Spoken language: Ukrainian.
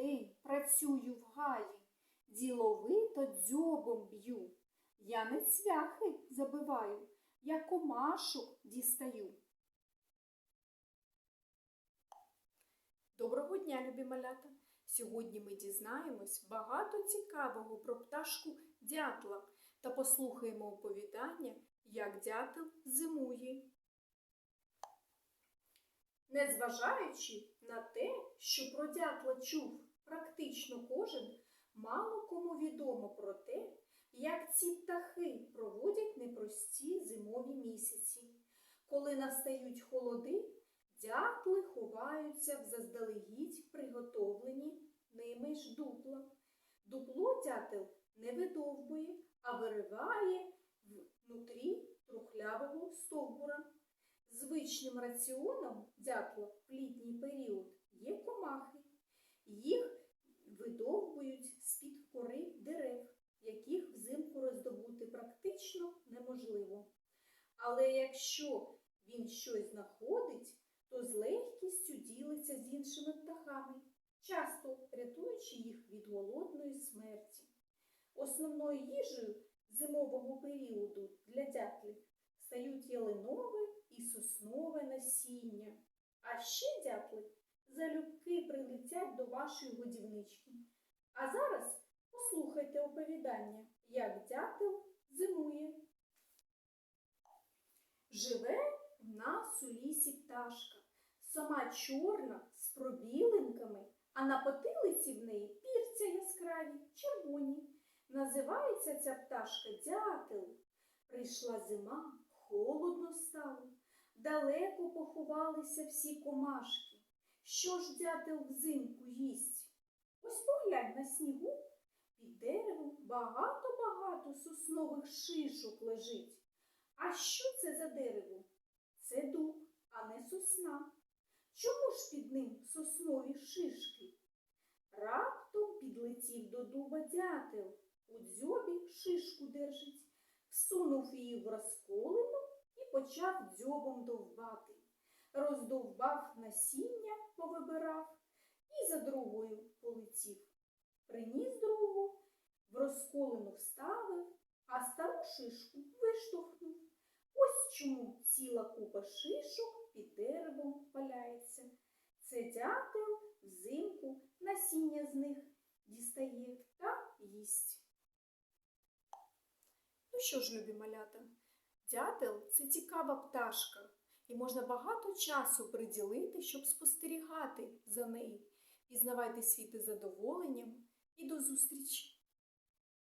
день працюю в гаї, діловито дзьобом б'ю. Я не цвяхи забиваю, я комашок дістаю. Доброго дня, любі малята! Сьогодні ми дізнаємось багато цікавого про пташку дятла та послухаємо оповідання, як дятел зимує. Незважаючи на те, що про дятла чув практично кожен, мало кому відомо про те, як ці птахи проводять непрості зимові місяці. Коли настають холоди, дятли ховаються в заздалегідь приготовлені ними ж дупла. Дупло дятел не видовбує, а вириває внутрі трухлявого стовбура. Звичним раціоном дятла Але якщо він щось знаходить, то з легкістю ділиться з іншими птахами, часто рятуючи їх від голодної смерті. Основною їжею зимового періоду для дятлів стають ялинове і соснове насіння. А ще дятли залюбки прилетять до вашої годівнички. А зараз послухайте оповідання, як дятел зимує. Живе в нас у лісі пташка, сама чорна з пробілинками, а на потилиці в неї пірця яскраві, червоні. Називається ця пташка дятел. Прийшла зима, холодно стало, далеко поховалися всі комашки. Що ж дятел взимку їсть? Ось поглянь на снігу, під деревом багато-багато соснових шишок лежить. А що це за дерево? Це дуб, а не сосна. Чому ж під ним соснові шишки? Раптом підлетів до дуба дятел, у дзьобі шишку держить, всунув її в розколину і почав дзьобом довбати. Роздовбав насіння, повибирав і за другою полетів. Приніс другу, в розколину вставив, а стару шишку чому ціла купа шишок під деревом валяється. Це дятел взимку насіння з них дістає та їсть. Ну що ж, любі малята, дятел це цікава пташка, і можна багато часу приділити, щоб спостерігати за нею. Пізнавайте світ із задоволенням і до зустрічі!